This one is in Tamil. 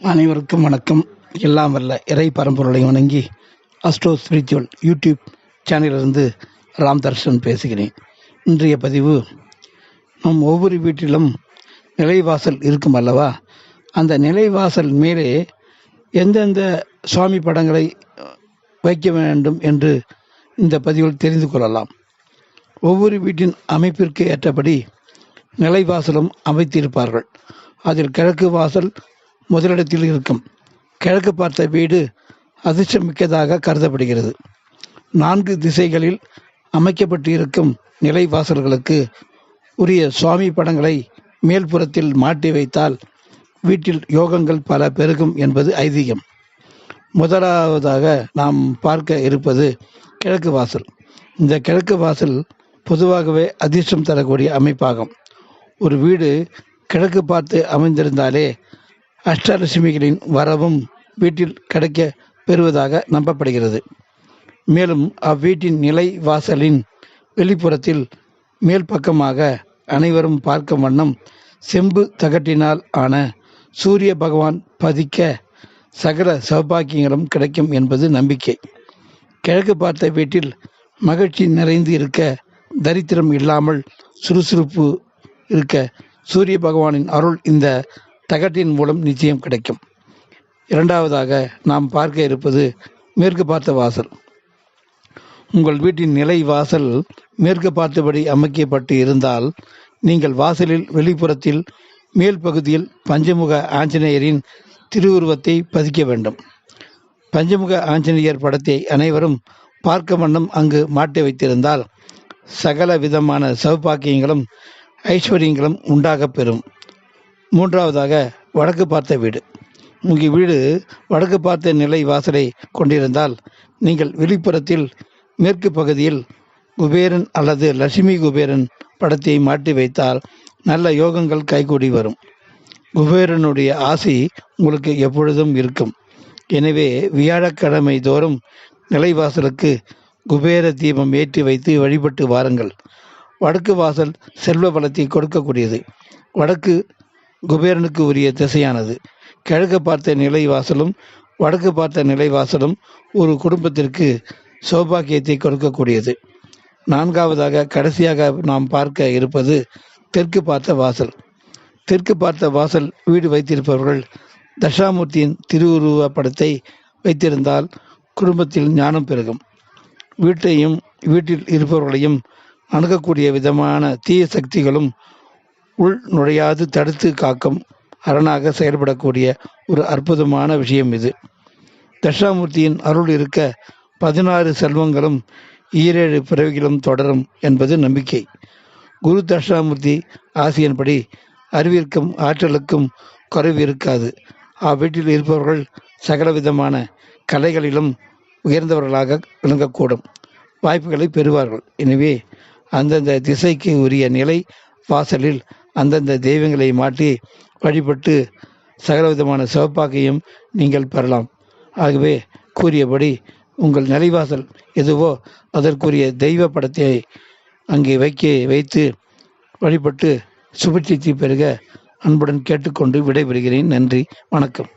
அனைவருக்கும் வணக்கம். எல்லாம் வல்ல இறை பரம்பொருளை வணங்கி அஸ்ட்ரோ ஸ்பிரிச்சுவல் யூடியூப் சேனலிலிருந்து ராம் தர்ஷன் பேசுகிறேன். இன்றைய பதிவு நம் ஒவ்வொரு வீட்டிலும் நிலைவாசல் இருக்கும் அல்லவா? அந்த நிலைவாசல் மேலே எந்தெந்த சுவாமி படங்களை வைக்க வேண்டும் என்று இந்த பதிவில் தெரிந்து கொள்ளலாம். ஒவ்வொரு வீட்டின் அமைப்பிற்கு ஏற்றபடி நிலைவாசலும் அமைத்திருப்பார்கள். அதில் கிழக்கு வாசல் முதலிடத்தில் இருக்கும். கிழக்கு பார்த்த வீடு அதிர்ஷ்டமிக்கதாக கருதப்படுகிறது. நான்கு திசைகளில் அமைக்கப்பட்டு இருக்கும் நிலைவாசல்களுக்கு உரிய சுவாமி படங்களை மேல்புறத்தில் மாட்டி வைத்தால் வீட்டில் யோகங்கள் பல பெருகும் என்பது ஐதீகம். முதலாவதாக நாம் பார்க்க இருப்பது கிழக்கு வாசல். இந்த கிழக்கு வாசல் பொதுவாகவே அதிர்ஷ்டம் தரக்கூடிய அமைப்பாகும். ஒரு வீடு கிழக்கு பார்த்து அமைந்திருந்தாலே அஷ்டலட்சுமிகளின் வரவும் வீட்டில் கிடைக்க பெறுவதாக நம்பப்படுகிறது. மேலும் அவ்வீட்டின் நிலை வாசலின் வெளிப்புறத்தில் மேல் பக்கமாக அனைவரும் பார்க்கும் வண்ணம் செம்பு தகட்டினால் ஆன சூரிய பகவான் பதிக்க சகல சௌபாக்கியங்களும் கிடைக்கும் என்பது நம்பிக்கை. கிழக்கு பார்த்த வீட்டில் மகிழ்ச்சி நிறைந்து இருக்க தரித்திரம் இல்லாமல் சுறுசுறுப்பு இருக்க சூரிய பகவானின் அருள் இந்த தகட்டின் மூலம் நிச்சயம் கிடைக்கும். இரண்டாவதாக நாம் பார்க்க இருப்பது மேற்கு பார்த்த வாசல். உங்கள் வீட்டின் நிலை வாசல் மேற்கு பார்த்தபடி அமைக்கப்பட்டு இருந்தால் நீங்கள் வாசலில் வெளிப்புறத்தில் மேல் பகுதியில் பஞ்சமுக ஆஞ்சநேயரின் திருவுருவத்தை பதிக்க வேண்டும். பஞ்சமுக ஆஞ்சநேயர் படத்தை அனைவரும் பார்க்க வண்ணம் அங்கு மாட்டி வைத்திருந்தால் சகல விதமான சௌபாக்கியங்களும் ஐஸ்வர்யங்களும் உண்டாகப் பெறும். மூன்றாவதாக வடக்கு பார்த்த வீடு. உங்கள் வீடு வடக்கு பார்த்த நிலை வாசலை கொண்டிருந்தால் நீங்கள் வெளிப்புறத்தில் மேற்கு பகுதியில் குபேரன் அல்லது லட்சுமி குபேரன் படத்தை மாட்டி வைத்தால் நல்ல யோகங்கள் கைகூடி வரும். குபேரனுடைய ஆசி உங்களுக்கு எப்பொழுதும் இருக்கும். எனவே வியாழக்கிழமை தோறும் நிலைவாசலுக்கு குபேர தீபம் ஏற்றி வைத்து வழிபட்டு வாருங்கள். வடக்கு வாசல் செல்வ பலத்தை கொடுக்கக்கூடியது. வடக்கு குபேரனுக்கு உரிய திசையானது. கிழக்கு பார்த்த நிலை வாசலும் வடக்கு பார்த்த நிலை வாசலும் ஒரு குடும்பத்திற்கு சௌபாக்கியத்தை கொடுக்கக்கூடியது. நான்காவதாக கடைசியாக நாம் பார்க்க இருப்பது தெற்கு பார்த்த வாசல். தெற்கு பார்த்த வாசல் வீடு வைத்திருப்பவர்கள் தட்சாமூர்த்தியின் திருவுருவ படத்தை வைத்திருந்தால் குடும்பத்தில் ஞானம் பெருகும். வீட்டையும் வீட்டில் இருப்பவர்களையும் அணுகக்கூடிய விதமான தீய சக்திகளும் உள் நுழையாது தடுத்து காக்கும் அரணாக செயல்படக்கூடிய ஒரு அற்புதமான விஷயம் இது. தட்சிணாமூர்த்தியின் அருள் இருக்க பதினாறு செல்வங்களும் ஈரேழு பிறவிகளும் தொடரும் என்பது நம்பிக்கை. குரு தட்சிணாமூர்த்தி ஆசியன்படி அறிவிற்கும் ஆற்றலுக்கும் குறைவு இருக்காது. அவ்வீட்டில் இருப்பவர்கள் சகலவிதமான கலைகளிலும் உயர்ந்தவர்களாக விளங்கக்கூடும். வாய்ப்புகளை பெறுவார்கள். எனவே அந்தந்த திசைக்கு உரிய நிலை வாசலில் அந்தந்த தெய்வங்களை மாட்டி வழிபட்டு சகலவிதமான சிவப்பாக்கையும் நீங்கள் பெறலாம். ஆகவே கூறியபடி உங்கள் நிலைவாசல் எதுவோ அதற்குரிய தெய்வ படத்தை அங்கே வைக்க வைத்து வழிபட்டு சுபட்சித்தை பெருக அன்புடன் கேட்டுக்கொண்டு விடைபெறுகிறேன். நன்றி. வணக்கம்.